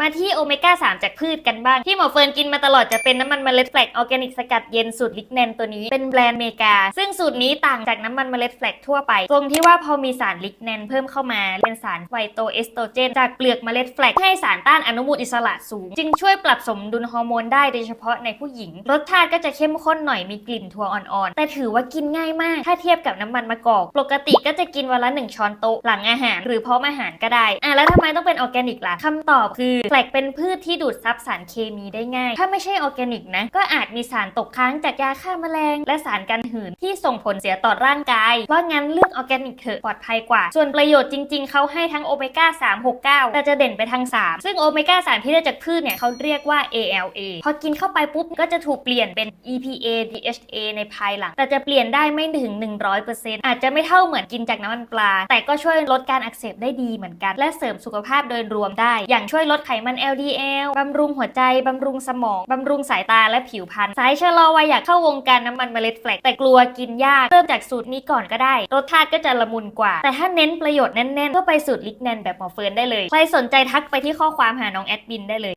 มาที่โอเมก้า 3 จากพืชกันบ้าง ที่หมอเฟิร์นกินมาตลอดจะเป็นน้ำมันเมล็ดแฟลกออร์แกนิกสกัดเย็นสูตรลิกแนนตัวนี้เป็นแบรนด์เมกา ซึ่งสูตรนี้ต่างจากน้ำมันเมล็ดแฟลกทั่วไปตรงที่ว่าพอมีสารลิกแนนเพิ่มเข้ามา เป็นสารไฟโตเอสโตรเจน จากเปลือกเมล็ดแฟลกให้สารต้านอนุมูลอิสระสูง จึงช่วยปรับสมดุลฮอร์โมนได้โดยเฉพาะในผู้หญิง รสชาติก็จะเข้มข้นหน่อยมีกลิ่นถั่วอ่อนๆแต่ถือว่ากินง่ายมาก ถ้าเทียบกับน้ำมันมะกอก ปกติก็จะกินวันละหนึ่งช้อนโต๊ะหลังอาหาร หรือพร้อมอาหารก็ได้อะแล้วทำไมต้องเป็นออร์แกนิกล่ะคำตอบคือแฟลกเป็นพืชที่ดูดซับสารเคมีได้ง่าย ถ้าไม่ใช่ออร์แกนิกนะ ก็อาจมีสารตกค้างจากยาฆ่าแมลง และสารกันหืนที่ส่งผลเสียต่อร่างกายเพราะงั้นเลือกออร์แกนิกเถอะปลอดภัยกว่า ส่วนประโยชน์จริง ๆ เขาให้ทั้งโอเมก้า 3 6 9 แต่จะเด่นไปทาง 3 ซึ่งโอเมก้า 3 ที่ได้จากพืชเนี่ยเขาเรียกว่า ALA พอกินเข้าไปปุ๊บก็จะถูกเปลี่ยนเป็น EPA DHA ในภายหลัง แต่จะเปลี่ยนได้ไม่ถึง 100%อาจจะไม่เท่าเหมือนกินจากน้ำมันปลา แต่ก็ช่วยลดการอักเสบได้ดีเหมือนกัน และเสริมสุขภาพโดยรวมได้ อย่างช่วยลดไขมัน LDL บำรุงหัวใจ บำรุงสมอง บำรุงสายตาและผิวพรรณสายชะลอวัยอยากเข้าวงการน้ำมันเมล็ดแฟลกแต่กลัวกินยาก เริ่มจากสูตรนี้ก่อนก็ได้ รสชาติก็จะละมุนกว่า แต่ถ้าเน้นประโยชน์แน่นๆ ก็ไปสูตรลิกแนนแบบหมอเฟิร์นได้เลย ใครสนใจทักไปที่ข้อความหาน้องแอดมินได้เลย